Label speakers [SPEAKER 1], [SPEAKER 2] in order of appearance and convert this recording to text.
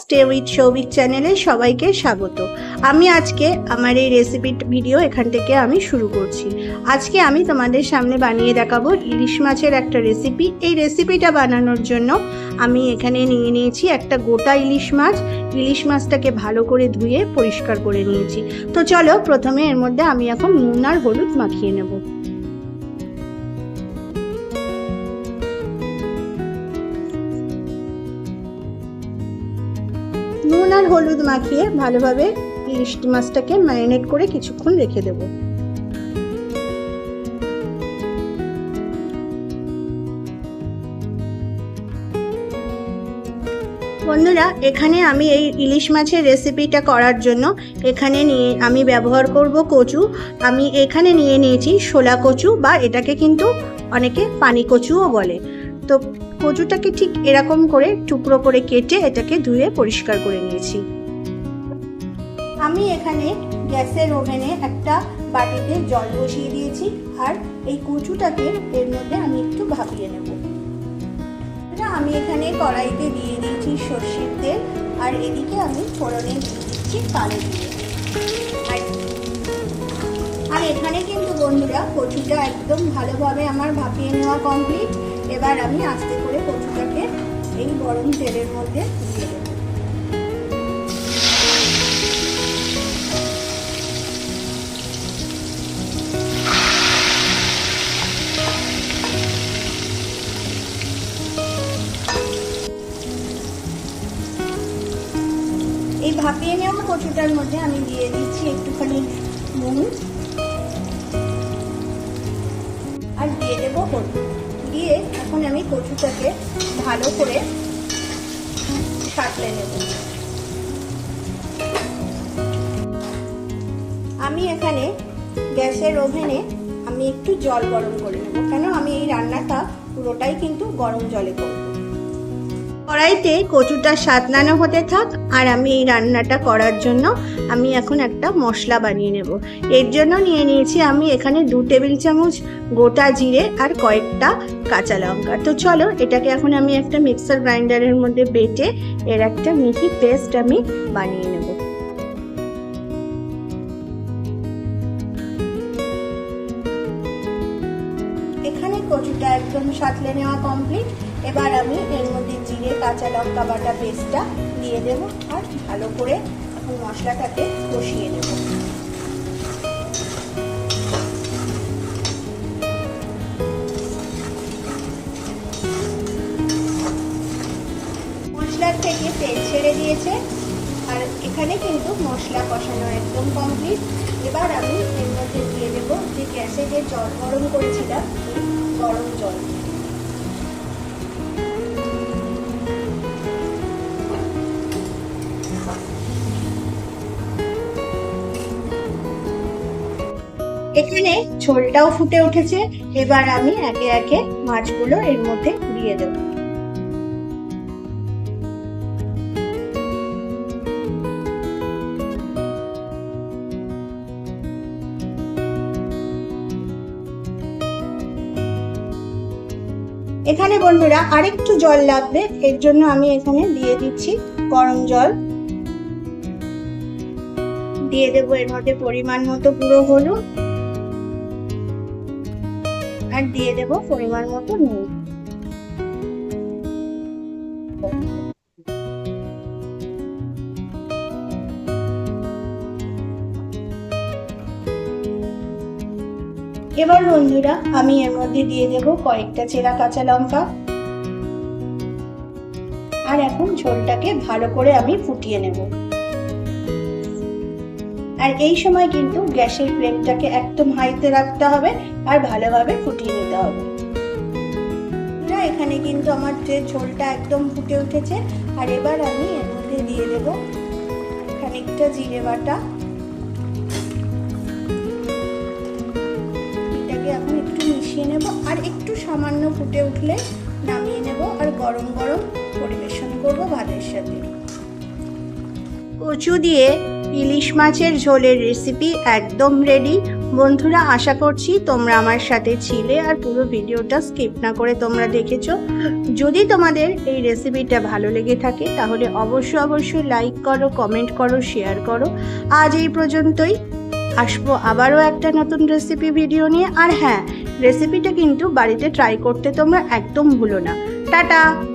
[SPEAKER 1] Stay with Souvik চ্যানেলে সবাইকে স্বাগত। আমি আজকে আমার এই রেসিপি ভিডিও এখান থেকে আমি শুরু করছি। আজকে আমি তোমাদের সামনে বানিয়ে দেখাবো ইলিশ মাছের একটা রেসিপি এই রেসিপিটা বানানোর জন্য আমি এখানে নিয়ে নিয়েছি একটা গোটা ইলিশ মাছ। ইলিশ মাছটাকে ভালো করে ধুয়ে পরিষ্কার করে নিয়েছি। তো চলো প্রথমে এর মধ্যে আমি এখন নুন আর হলুদ মাখিয়ে নেব। আর হলুদ মাখিয়ে ভালোভাবে ইলিশ মাছটাকে ম্যারিনেট করে কিছুক্ষণ রেখে দেব। বন্ধুরা, এখানে আমি এই ইলিশ মাছের রেসিপিটা করার জন্য এখানে নিয়ে আমি ব্যবহার করব কচু। আমি এখানে নিয়ে নিয়েছি শোলা কচু বা এটাকে কিন্তু অনেকে পানি কচুও বলে। তো কচুটাকে ঠিক এরকম করে টুকরো করে কেটে এটাকে ধুয়ে পরিষ্কার করে নিয়েছি। আমি এখানে গ্যাসের ওভেনে একটা বাটিতে জল বসিয়ে দিয়েছি আর এই কচুটাকে এর মধ্যে আমি একটু ভাপিয়ে নেব। আমি এখানে কড়াইতে দিয়ে দিয়েছি সর্ষের তেল আর এদিকে আমি ফোড়নে দিয়ে দিচ্ছি কালো আর এখানে কিন্তু বন্ধুরা কচুটা একদম ভালোভাবে আমার ভাপিয়ে নেওয়া কমপ্লিট এবার আমি আস্তে করে কচুটাকে এই গরম তেলের মধ্যে দিয়ে এই ভাপিয়ে নেওয়া কচুটার মধ্যে আমি দিয়ে দিচ্ছি একটুখানি নুন। আর দিয়ে দেবো হলুদ। দিয়ে এখন আমি কচুটাকে ভালো করে সাঁতলে নেব। আমি এখানে গ্যাসের ওভেনে আমি একটু জল গরম করে নেব। কেন? আমি এই রান্নাটা পুরোটাই কিন্তু গরম জলে করব। কড়াইতে কচুটা সাতলানো হতে থাক, আর আমি এই রান্নাটা করার জন্য আমি এখন একটা মশলা বানিয়ে নেব। এর জন্য নিয়ে নিয়েছি আমি এখানে দু টেবিল চামচ গোটা জিরে আর কয়েকটা কাঁচা লঙ্কা। তো চলো, এটাকে এখন আমি একটা মিক্সার গ্রাইন্ডারের মধ্যে বেটে এর একটা মিহি পেস্ট আমি বানিয়ে নেব। এখানে কচুটা একদম সাতলে নেওয়া কমপ্লিট। এবার আমি এর মধ্যে জিরে কাঁচা লঙ্কা বাটা পেস্টটা দিয়ে দেব আর ভালো করে মশলাটাকে কষিয়ে নেব। মশলার থেকে তেল ছেড়ে দিয়েছে। আর এখানে কিন্তু মশলা কষানো একদম কমপ্লিট এবার আমি এর মধ্যে দিয়ে দেব যে গ্যাসে যে জল গরম করেছিলাম গরম জল এখানে ঝোলটাও ফুটে উঠেছে। এবার আমি একে একে মাছগুলো এর মধ্যে দিয়ে দেব। এখানে বন্ধুরা আরেকটু জল লাগবে, এর জন্য আমি এখানে দিয়ে দিচ্ছি গরম জল। দিয়ে দেবো এর মধ্যে পরিমাণ মতো পুরো হলুদ। আর দিয়ে দেব পরিমাণ মতো নুন। এবার বন্ধুরা, আমি এর মধ্যে দিয়ে দেব কয়েকটা চেরা কাঁচা লঙ্কা। আর এখন ঝোলটাকে ভালো করে আমি ফুটিয়ে নেব। আর এই সময় কিন্তু গ্যাসের ফ্লেমটাকে একদম হাইতে রাখতে হবে আর ভালোভাবে ফুটিয়ে নিতে হবে। এখানে কিন্তু আমার যে ঝোলটা একদম ফুটে উঠেছে, আর এবার আমি এর মধ্যে দিয়ে দেব খানিকটা জিরে বাটা। এটাকে এখন একটু মিশিয়ে নেব আর একটু সামান্য ফুটে উঠলে নামিয়ে নেব আর গরম গরম পরিবেশন করব ভাতের সাথে। কচু দিয়ে ইলিশ মাছের ঝোলের রেসিপি একদম রেডি বন্ধুরা, আশা করছি তোমরা আমার সাথে ছিলে আর পুরো ভিডিওটা স্কিপ না করে তোমরা দেখেছ। যদি তোমাদের এই রেসিপিটা ভালো লেগে থাকে, তাহলে অবশ্যই অবশ্যই লাইক করো কমেন্ট করো শেয়ার করো। আজ এই পর্যন্তই। আসব আবারও একটা নতুন রেসিপি ভিডিও নিয়ে। আর হ্যাঁ রেসিপিটা কিন্তু বাড়িতে ট্রাই করতে তোমরা একদম ভুলো না। টাটা!